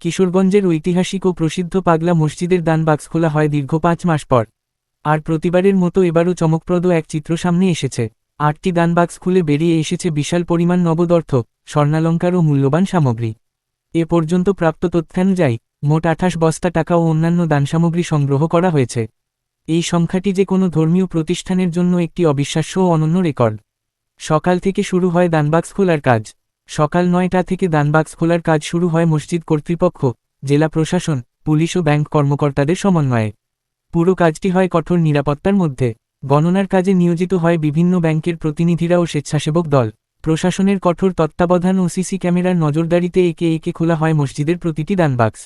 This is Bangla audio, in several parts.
কিশোরগঞ্জের ঐতিহাসিক ও প্রসিদ্ধ পাগলা মসজিদের দান বাক্স খোলা হয় দীর্ঘ পাঁচ মাস পর। আর প্রতিবারের মতো এবারও চমকপ্রদ এক চিত্র সামনে এসেছে। আটটি দান বাক্স খুলে বেরিয়ে এসেছে বিশাল পরিমাণ নবদর্থ, স্বর্ণালঙ্কার ও মূল্যবান সামগ্রী। এ পর্যন্ত প্রাপ্ত তথ্যানুযায়ী, মোট আঠাশ বস্তা টাকা ও অন্যান্য দান সামগ্রী সংগ্রহ করা হয়েছে। এই সংখ্যাটি যে কোনো ধর্মীয় প্রতিষ্ঠানের জন্য একটি অবিশ্বাস্য ও অনন্য রেকর্ড। সকাল থেকে শুরু হয় দানবাক্স খোলার কাজ। সকাল নয়টা থেকে দানবাক্স খোলার কাজ শুরু হয় মসজিদ কর্তৃপক্ষ, জেলা প্রশাসন, পুলিশ ও ব্যাংক কর্মকর্তাদের সমন্বয়ে। পুরো কাজটি হয় কঠোর নিরাপত্তার মধ্যে। গণনার কাজে নিয়োজিত হয় বিভিন্ন ব্যাংকের প্রতিনিধিরা ও স্বেচ্ছাসেবক দল। প্রশাসনের কঠোর তত্ত্বাবধান ও সিসি ক্যামেরার নজরদারিতে একে একে খোলা হয় মসজিদের প্রতিটি দানবাক্স।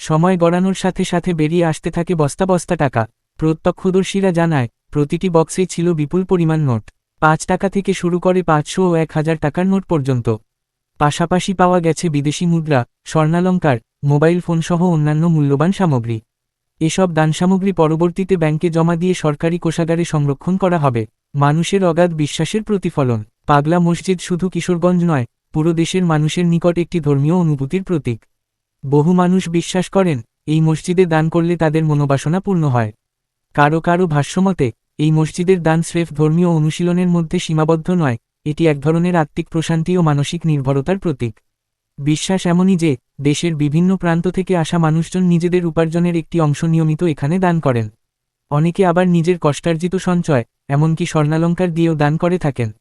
সময় গড়ানোর সাথে সাথে বেরিয়ে আসতে থাকে বস্তা বস্তা টাকা। প্রত্যক্ষদর্শীরা জানায়, প্রতিটি বক্সেই ছিল বিপুল পরিমাণ নোট। পাঁচ টাকা থেকে শুরু করে পাঁচশো ও এক হাজার টাকার নোট পর্যন্ত। পাশাপাশি পাওয়া গেছে বিদেশি মুদ্রা, স্বর্ণালঙ্কার, মোবাইল ফোনসহ অন্যান্য মূল্যবান সামগ্রী। এসব দান সামগ্রী পরবর্তীতে ব্যাংকে জমা দিয়ে সরকারি কোষাগারে সংরক্ষণ করা হবে। মানুষের অগাধ বিশ্বাসের প্রতিফলন। পাগলা মসজিদ শুধু কিশোরগঞ্জ নয়, পুরো দেশের মানুষের নিকট একটি ধর্মীয় অনুভূতির প্রতীক। বহু মানুষ বিশ্বাস করেন, এই মসজিদে দান করলে তাদের মনোবাসনা পূর্ণ হয়। কারও কারও ভাষ্যমতে, এই মসজিদের দান স্রেফ ধর্মীয় অনুশীলনের মধ্যে সীমাবদ্ধ নয় এটি এক ধরনের আত্মিক প্রশান্তি ও মানসিক নির্ভরতার প্রতীক। বিশ্বাস এমনই যে, দেশের বিভিন্ন প্রান্ত থেকে আসা মানুষজন নিজেদের উপার্জনের একটি অংশ নিয়মিত এখানে দান করেন। অনেকে আবার নিজের কষ্টার্জিত সঞ্চয়, এমনকি স্বর্ণালঙ্কার দিয়েও দান করে থাকেন।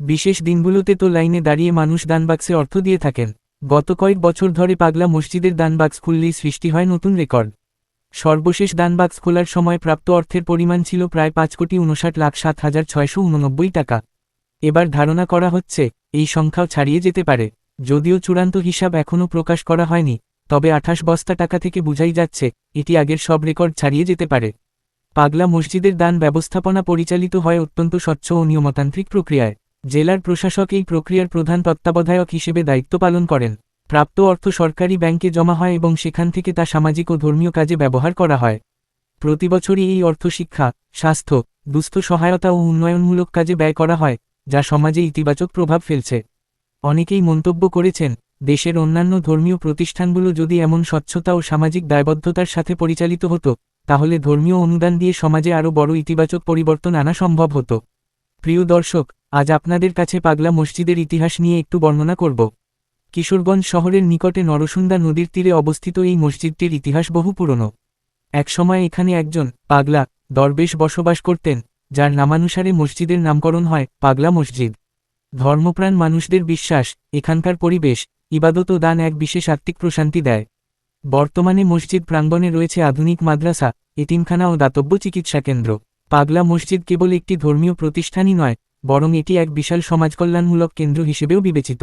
বিশেষ দিনগুলোতে তো লাইনে দাঁড়িয়ে মানুষ দানবাক্সে অর্থ দিয়ে থাকেন। গত কয়েক বছর ধরে পাগলা মসজিদের দানবাক্স খুললেই সৃষ্টি হয় নতুন রেকর্ড। সর্বশেষ দানবাক্স খোলার সময় প্রাপ্ত অর্থের পরিমাণ ছিল প্রায় পাঁচ কোটি উনষাট লাখ সাত হাজার ছয়শো উননব্বই টাকা। এবার ধারণা করা হচ্ছে, এই সংখ্যাও ছাড়িয়ে যেতে পারে। যদিও চূড়ান্ত হিসাব এখনও প্রকাশ করা হয়নি, তবে আঠাশ বস্তা টাকা থেকে বুঝাই যাচ্ছে, এটি আগের সব রেকর্ড ছাড়িয়ে যেতে পারে। পাগলা মসজিদের দান ব্যবস্থাপনা পরিচালিত হয় অত্যন্ত স্বচ্ছ ও নিয়মতান্ত্রিক প্রক্রিয়ায়। জেলার প্রশাসক এই প্রক্রিয়ার প্রধান তত্ত্বাবধায়ক হিসেবে দায়িত্ব পালন করেন। প্রাপ্ত অর্থ সরকারি ব্যাংকে জমা হয় এবং সেখান থেকে তা সামাজিক ও ধর্মীয় কাজে ব্যবহার করা হয়। প্রতিবছরই এই অর্থ শিক্ষা স্বাস্থ্য, দুস্থ সহায়তা ও উন্নয়নমূলক কাজে ব্যয় করা হয়। যা সমাজে ইতিবাচক প্রভাব ফেলছে। অনেকেই মন্তব্য করেছেন, দেশের অন্যান্য ধর্মীয় প্রতিষ্ঠানগুলো যদি এমন স্বচ্ছতা ও সামাজিক দায়বদ্ধতার সাথে পরিচালিত হতো, তাহলে ধর্মীয় অনুদান দিয়ে সমাজে আরও বড় ইতিবাচক পরিবর্তন আনা সম্ভব হতো। প্রিয় দর্শক, আজ আপনাদের কাছে পাগলা মসজিদের ইতিহাস নিয়ে একটু বর্ণনা করব। কিশোরগঞ্জ শহরের নিকটে নরসুন্দা নদীর তীরে অবস্থিত এই মসজিদটির ইতিহাস বহু পুরনো। একসময় এখানে একজন পাগলা, দরবেশ বসবাস করতেন যার নামানুসারে মসজিদের নামকরণ হয়, পাগলা মসজিদ। ধর্মপ্রাণ মানুষদের বিশ্বাস, এখানকার পরিবেশ, ইবাদত দান এক বিশেষ আত্মিক প্রশান্তি দেয়। বর্তমানে মসজিদ প্রাঙ্গণে রয়েছে আধুনিক মাদ্রাসা, এতিমখানা ও দাতব্য চিকিৎসা কেন্দ্র। পাগলা মসজিদ কেবল একটি ধর্মীয় প্রতিষ্ঠানই নয়, বরং এটি এক বিশাল সমাজকল্যাণমূলক কেন্দ্র হিসেবেও বিবেচিত।